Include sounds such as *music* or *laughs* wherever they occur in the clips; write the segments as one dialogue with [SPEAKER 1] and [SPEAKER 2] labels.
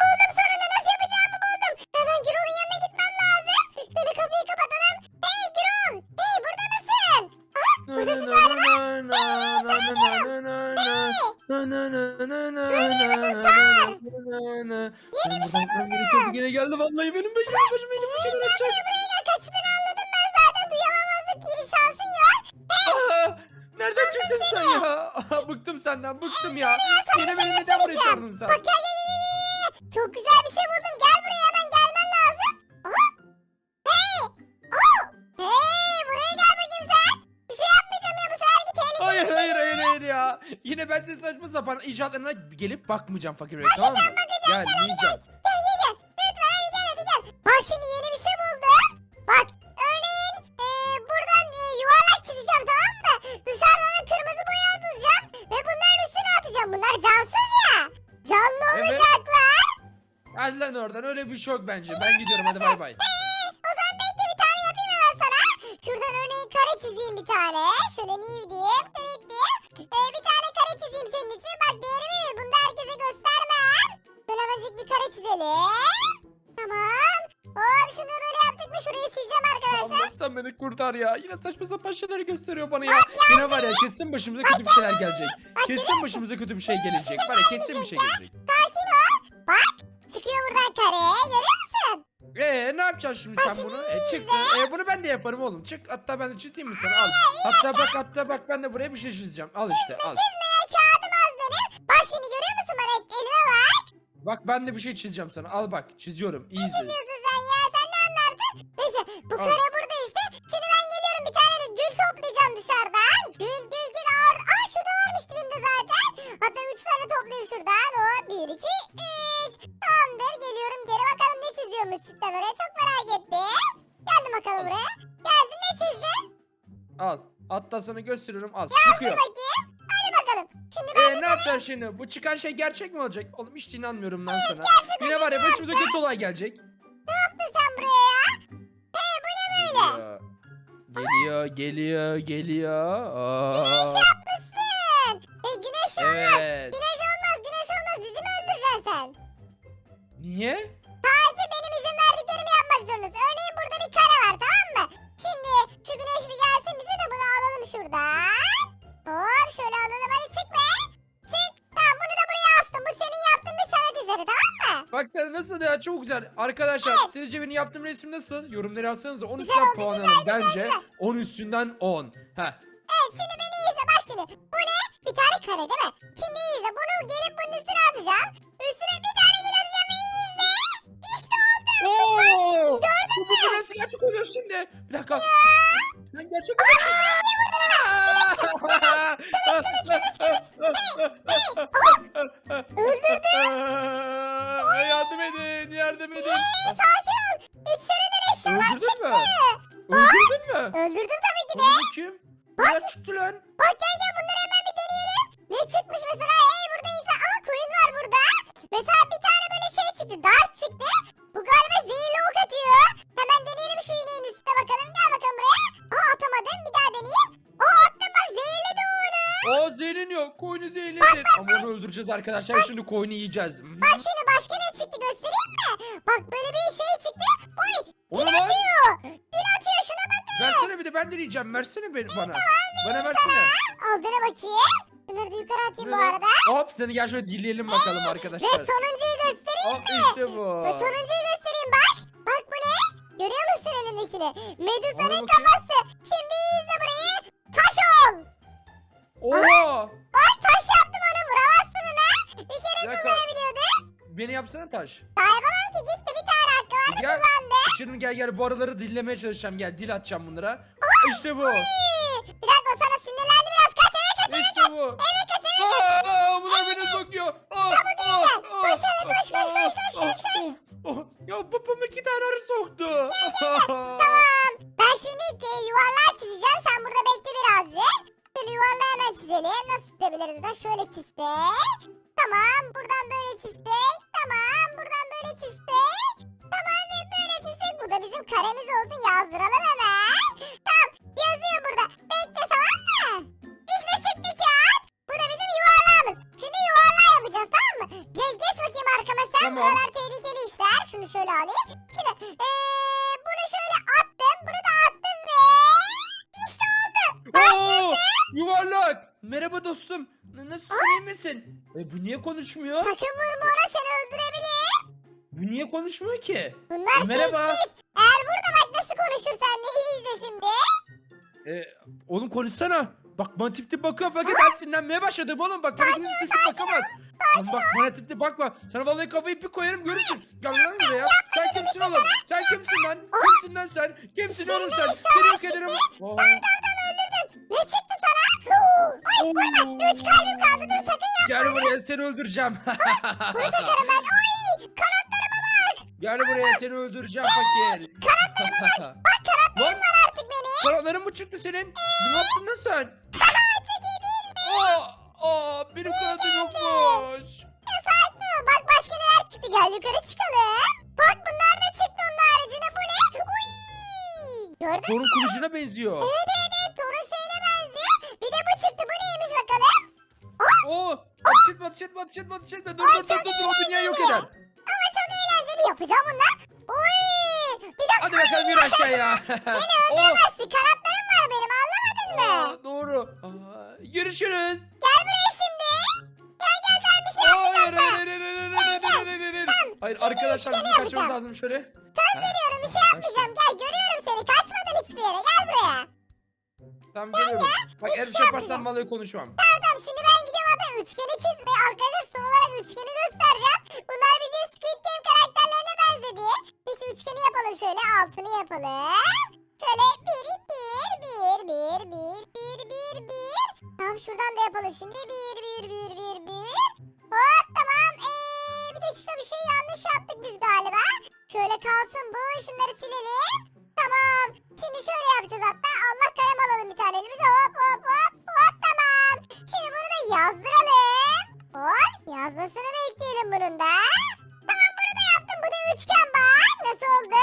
[SPEAKER 1] Buldum sonunda nasıl yapacağımı buldum. Hemen Gürol'un yanına gitmem lazım. Şöyle kapıyı kapatalım. Hey Gürol. Hey burada mısın? Aha buradasın galiba.
[SPEAKER 2] Yeni bir şey buldum.
[SPEAKER 3] Yine geldi vallahi benim başıma başıma yeni bir şeyler açacak.
[SPEAKER 1] Buraya gel kaçtığını anladım ben zaten. Duyamamazlık gibi şansın yok.
[SPEAKER 3] Aa, Nereden çıktın sen ya? bıktım senden bıktım ya. Yine beni neden buraya çağırdın sen?
[SPEAKER 1] Bak
[SPEAKER 3] hayır ya. Yine ben senin saçma sapan icatlarına gelip bakmayacağım fakir bey tamam mı? Gel yiyeceğim.
[SPEAKER 1] Gel gel gel. Lütfen hadi gel hadi gel. Bak şimdi yeni bir şey buldum. Bak örneğin e, buradan e, yuvarlak çizeceğim tamam mı? Dışarıdan da kırmızı boya atacağım. Ve bunların üstüne atacağım. Bunlar cansız ya. Canlı
[SPEAKER 3] Evet.
[SPEAKER 1] olacaklar.
[SPEAKER 3] Hadi lan oradan öyle bir yok bence. Ben gidiyorum hadi bay bay.
[SPEAKER 1] Ee, o zaman bekle bir tane yapayım hemen sana. Şuradan örneğin kare çizeyim bir tane. Şöyle. Create diyeyim. Çizeyim senin için. Bak değerimi mi? Bunu da herkese göstermem. Şöyle hemencik bir kare çizelim. Tamam. Hop şunu böyle yaptık mı? Şurayı sileceğim arkadaşlar.
[SPEAKER 3] Allah'ım sen beni kurtar ya. Yine saçma sapan şeyler gösteriyor bana ya. Yine var ya kesin başımıza kötü bir şeyler gelecek. Kesin başımıza kötü bir şey gelecek. Var ya kesin bir şey gelecek.
[SPEAKER 1] Sakin ol. Bak. Çıkıyor buradan kare. Görüyor musun?
[SPEAKER 3] Ee ne yapacaksın şimdi sen bunu? E çıktı. E bunu ben de yaparım oğlum. Çık hatta ben de çizeyim mi sana? Al. Hatta bak hatta bak ben de buraya bir şey çizeceğim. Al işte al.
[SPEAKER 1] Çizmeye bak.
[SPEAKER 3] Ben de bir şey çizeceğim sana. Al bak çiziyorum. Easy.
[SPEAKER 1] çiziyorsun sen ya? Sen ne anlarsın? Neyse bu
[SPEAKER 3] Al.
[SPEAKER 1] kare burada işte. Şimdi ben geliyorum bir tane gül toplayacağım dışarıdan. Gül gül gül ağır. Aa şurada varmış dibimde zaten. Hatta üç tane toplayayım şuradan. O bir iki üç. Tamamdır geliyorum geri bakalım ne çiziyormuş cidden oraya çok merak ettim. Geldim bakalım buraya. Geldin ne çizdin?
[SPEAKER 3] Al. Hatta sana gösteriyorum. Al.
[SPEAKER 1] Dur
[SPEAKER 3] Çıkıyor.
[SPEAKER 1] bakayım. Bakalım. Şimdi
[SPEAKER 3] ne? Bu çıkan şey gerçek mi olacak? Oğlum hiç inanmıyorum lan sana.
[SPEAKER 1] gerçek
[SPEAKER 3] Yine var ya başımıza kötü olay gelecek.
[SPEAKER 1] ne yaptın sen buraya ya? Hey bu ne böyle?
[SPEAKER 3] Geliyor, geliyor, geliyor. Aa,
[SPEAKER 1] Yapmışsın. Hey güneş olmaz.
[SPEAKER 3] evet.
[SPEAKER 1] Güneş olmaz güneş olmaz. Bizi mi öldüreceksin sen?
[SPEAKER 3] Niye? Sen nasıl ya çok güzel. Arkadaşlar
[SPEAKER 1] Evet.
[SPEAKER 3] sizce benim yaptığım resim nasıl? Yorumları yazsanız da 10
[SPEAKER 1] Güzel
[SPEAKER 3] üstünden puan alın. Bence
[SPEAKER 1] güzel.
[SPEAKER 3] 10 üstünden 10. Heh.
[SPEAKER 1] Evet şimdi beni izle bak şimdi. Bu ne? Bir tane kare değil mi? Şimdi izle. Bunu gelip bunun üstüne atacağım. Üstüne bir tane bir atacağım. İzle. İşte oldu.
[SPEAKER 3] Oo! Bu, bu, bu nasıl gerçek oluyor şimdi? Bir dakika. Sen gerçek Öldürdü. Öldüreceğiz arkadaşlar. Şimdi koyunu yiyeceğiz.
[SPEAKER 1] Bak şimdi başka ne çıktı göstereyim mi? Bak böyle bir şey çıktı. Oy
[SPEAKER 3] O
[SPEAKER 1] dil
[SPEAKER 3] ne lan?
[SPEAKER 1] atıyor. Dil atıyor şuna bakın.
[SPEAKER 3] Versene bir de ben deneyeceğim. Versene beni bana. Bana versene.
[SPEAKER 1] Aldığına bakayım. Bunları da yukarı atayım bu arada.
[SPEAKER 3] Hop seni gel şöyle dinleyelim bakalım
[SPEAKER 1] Ve
[SPEAKER 3] arkadaşlar.
[SPEAKER 1] sonuncuyu göstereyim
[SPEAKER 3] Hop
[SPEAKER 1] mi?
[SPEAKER 3] işte bu.
[SPEAKER 1] Ve sonuncuyu göstereyim bak. Bak bu ne? Görüyor musun elimdekini? Medusa'nın
[SPEAKER 3] bakayım.
[SPEAKER 1] kafası. Şimdi izle burayı. Taş ol.
[SPEAKER 3] Oha! Beni yapsana taş.
[SPEAKER 1] Daha yapamam ki gitti bir tane hakkı vardı
[SPEAKER 3] Gel.
[SPEAKER 1] kullandı.
[SPEAKER 3] Şimdi gel gel bu araları dinlemeye çalışacağım. Gel dil atacağım bunlara. İşte bu.
[SPEAKER 1] Bir Tamam. Buradan böyle çizsek. Tamam. Buradan böyle çizsek. Tamam ve böyle çizsek. Bu da bizim karemiz olsun. Yazdıralım hemen. Tamam. Yazıyor burada. Bekle tamam mı? İşte çıktı kağıt. Bu da bizim yuvarlağımız. Şimdi yuvarlağı yapacağız tamam mı? Gel geç bakayım arkama istersen.
[SPEAKER 3] Tamam.
[SPEAKER 1] Buralar tehlikeli işler. Şunu şöyle alayım. Şimdi eee bunu şöyle attım. Bunu da attım ve işte oldu.
[SPEAKER 3] Oo, yuvarlak. Merhaba dostum. Nasılsın iyi misin? E, bu niye konuşmuyor?
[SPEAKER 1] Sakın vurma ona seni öldürebilir.
[SPEAKER 3] Bu niye konuşmuyor ki?
[SPEAKER 1] Bunlar
[SPEAKER 3] Merhaba.
[SPEAKER 1] sessiz. Eğer burada bak nasıl konuşur sen de iyi izle şimdi.
[SPEAKER 3] E, oğlum konuşsana. Bak bana tip tip bakıyor fakat ben sinirlenmeye başladım oğlum. Bak bana kimse tip tip bakamaz. Tamam bak bana tip tip bakma. Sana vallahi kafayı bir koyarım görürsün. Gel lan buraya. Sen kimsin oğlum? Sen kimsin lan? Kimsin lan sen? Kimsin oğlum sen? Seni yok ederim. Oo.
[SPEAKER 1] Ne çıktı
[SPEAKER 3] Oo.
[SPEAKER 1] üç kalbim kaldı dur sakın ya.
[SPEAKER 3] Gel buraya seni öldüreceğim.
[SPEAKER 1] Bunu takarım ben. *laughs* Ay kanatlarıma bak.
[SPEAKER 3] Gel buraya seni öldüreceğim fakir. *laughs*
[SPEAKER 1] Bak kanatlarım
[SPEAKER 3] Lan
[SPEAKER 1] var artık benim.
[SPEAKER 3] kanatların mı çıktı senin? Ne yaptın lan sen?
[SPEAKER 1] Çok iyi değil mi?
[SPEAKER 3] Aa, aa benim kanatım yokmuş.
[SPEAKER 1] Ya ol. Bak başka neler çıktı. Gel yukarı çıkalım. Bak bunlar da çıktı onun haricinde. Bu ne? Uy. Gördün mü?
[SPEAKER 3] Torun kılıcına benziyor.
[SPEAKER 1] Evet evet
[SPEAKER 3] ateş etme ateş etme ateş etme ateş etme. Dur dur dur dur dur o dünya yok eder.
[SPEAKER 1] Ama çok eğlenceli. Yapacağım bunu. Uy. Bir dakika.
[SPEAKER 3] Hadi bakalım yürü aşağıya. *laughs* *laughs* Oo,
[SPEAKER 1] Öldüremezsin. Kanatlarım var benim. Anlamadın mı?
[SPEAKER 3] aa, doğru. Aa, görüşürüz.
[SPEAKER 1] Gel buraya şimdi. Gel gel gel bir şey
[SPEAKER 3] hayır
[SPEAKER 1] sana.
[SPEAKER 3] hayır hayır hayır hayır hayır hayır. Hayır
[SPEAKER 1] Şimdi
[SPEAKER 3] arkadaşlar bizim kaçmamız
[SPEAKER 1] yapacağım.
[SPEAKER 3] lazım şöyle.
[SPEAKER 1] Söz veriyorum bir şey yapmayacağım. Gel görüyorum seni. Kaçmadın hiçbir yere. Gel.
[SPEAKER 3] Tamam geliyorum. Bak bir
[SPEAKER 1] şey
[SPEAKER 3] yaparsan vallahi konuşmam.
[SPEAKER 1] Tamam şimdi ben gidiyorum hatta üçgeni çizmeye. Arkadaşlar son olarak üçgeni göstereceğim. Bunlar bildiğin Squid Game karakterlerine benzedi. Biz üçgeni yapalım şöyle. Altını yapalım. Şöyle bir bir bir bir bir bir bir bir. Tamam şuradan da yapalım şimdi. Bir bir bir bir bir. Hop tamam. Ee, bir dakika bir şey yanlış yaptık biz galiba. Şöyle kalsın bu. Şunları silelim. Tamam. Şimdi şöyle yapacağız hatta. Allah kalem alalım bir tane elimize. Hop hop hop hop tamam. Şimdi bunu da yazdıralım. Hop yazmasını bekleyelim bunun da. Tamam bunu da yaptım. Bu da üçgen bak. Nasıl oldu?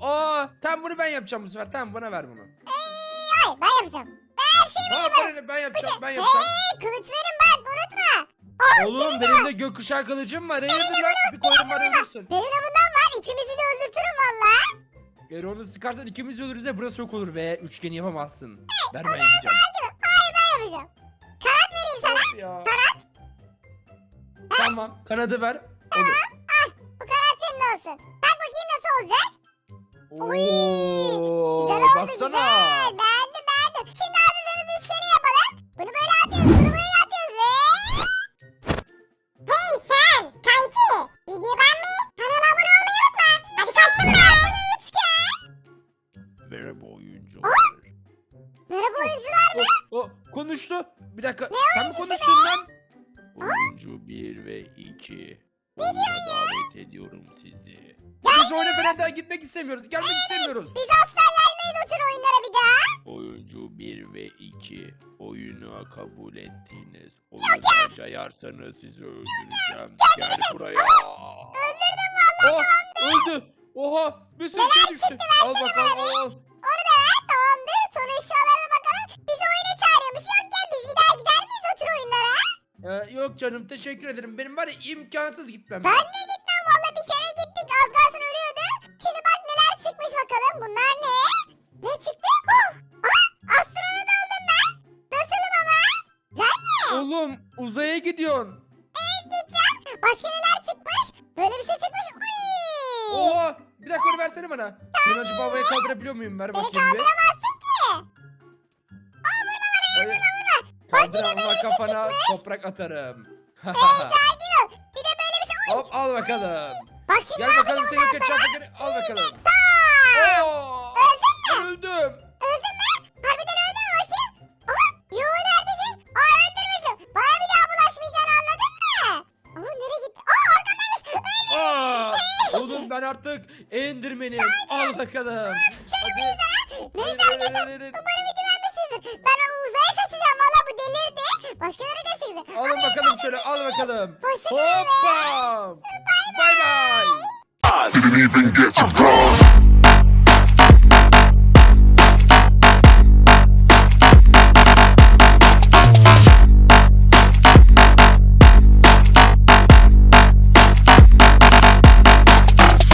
[SPEAKER 3] Aa, tamam bunu ben yapacağım bu sefer. Tamam bana ver bunu.
[SPEAKER 1] Ee, hayır ben yapacağım. Ben her şeyi
[SPEAKER 3] Aa,
[SPEAKER 1] veririm.
[SPEAKER 3] bana ne? ben yapacağım ben yapacağım.
[SPEAKER 1] Hey, kılıç verin bak unutma. Aa,
[SPEAKER 3] Oğlum benim de gökkuşağı kılıcım var. Hayırdır lan? Bir koyun var ölürsün.
[SPEAKER 1] Benim de bundan var. İkimizi de öldürtürüm valla.
[SPEAKER 3] Eğer onu sıkarsan ikimiz ölürüz de burası yok olur ve üçgeni yapamazsın. Ver ben yapacağım.
[SPEAKER 1] Hayır ben yapacağım. Kanat vereyim sana.
[SPEAKER 3] Ya. Tamam kanadı ver. Olur.
[SPEAKER 1] Bu kanat senin olsun. Bak bakayım nasıl olacak.
[SPEAKER 3] Oo,
[SPEAKER 1] Güzel oldu
[SPEAKER 3] baksana.
[SPEAKER 1] güzel. Beğendim
[SPEAKER 3] konuştu. Bir dakika. Sen mi konuştun lan? Oyuncu 1 ve 2. Oyuna davet ediyorum sizi. Biz oyuna falan daha gitmek istemiyoruz. Gelmek istemiyoruz.
[SPEAKER 1] Biz asla gelmeyiz o tür oyunlara bir daha.
[SPEAKER 3] Oyuncu 1 ve 2 oyunu kabul ettiniz. Oyunu cayarsanız sizi öldüreceğim. Gel buraya. Öldürdüm valla. Oh, öldü. Oha bir sürü şey düştü. Al bakalım al al. Ee, yok canım teşekkür ederim. Benim var ya imkansız gitmem.
[SPEAKER 1] Ben de gitmem valla bir kere gittik az kalsın ölüyordu. Şimdi bak neler çıkmış bakalım. Bunlar ne? Ne çıktı? Oh! Ah! Astronot oldum ben. Nasılım ama? Güzel mi?
[SPEAKER 3] Oğlum uzaya gidiyorsun.
[SPEAKER 1] Evet gideceğim. Başka neler çıkmış? Böyle bir şey çıkmış. Uy!
[SPEAKER 3] Oha bir dakika onu versene bana. Seni acaba havaya kaldırabiliyor muyum? Ver
[SPEAKER 1] Beni
[SPEAKER 3] bakayım bir.
[SPEAKER 1] kaldıramazsın ki.
[SPEAKER 3] Hayır.
[SPEAKER 1] Bak, bir de
[SPEAKER 3] Kaldır
[SPEAKER 1] böyle
[SPEAKER 3] ama
[SPEAKER 1] bir şey
[SPEAKER 3] kafana
[SPEAKER 1] çıkmış.
[SPEAKER 3] toprak atarım.
[SPEAKER 1] Sakin ol. Bir de böyle bir şey. Uy!
[SPEAKER 3] Hop al bakalım.
[SPEAKER 1] Bak şimdi
[SPEAKER 3] Gel
[SPEAKER 1] ne
[SPEAKER 3] bakalım
[SPEAKER 1] yapacağım
[SPEAKER 3] seni
[SPEAKER 1] ben
[SPEAKER 3] kaç
[SPEAKER 1] sana?
[SPEAKER 3] fakir. Al bakalım.
[SPEAKER 1] Ta!
[SPEAKER 3] Oo,
[SPEAKER 1] Öldün mü?
[SPEAKER 3] öldüm.
[SPEAKER 1] Öldün mü? Harbiden öldün mü bakayım? Aha! Yo neredesin? Aa öldürmüşüm. Bana bir daha bulaşmayacağını anladın mı? Aha nereye gitti? Aa arkamdaymış. Ölmüş.
[SPEAKER 3] Aa, oğlum ben artık Enderman'im. Al bakalım. Hadi.
[SPEAKER 1] Neyse arkadaşlar. Umarım video beğenmişsinizdir. Ben delirdi. Başka yere kaçırdı.
[SPEAKER 3] Alın bakalım şöyle al bakalım.
[SPEAKER 1] Hoşçakalın.
[SPEAKER 3] Hoppa. Bay bay.
[SPEAKER 4] Didn't even get to cross.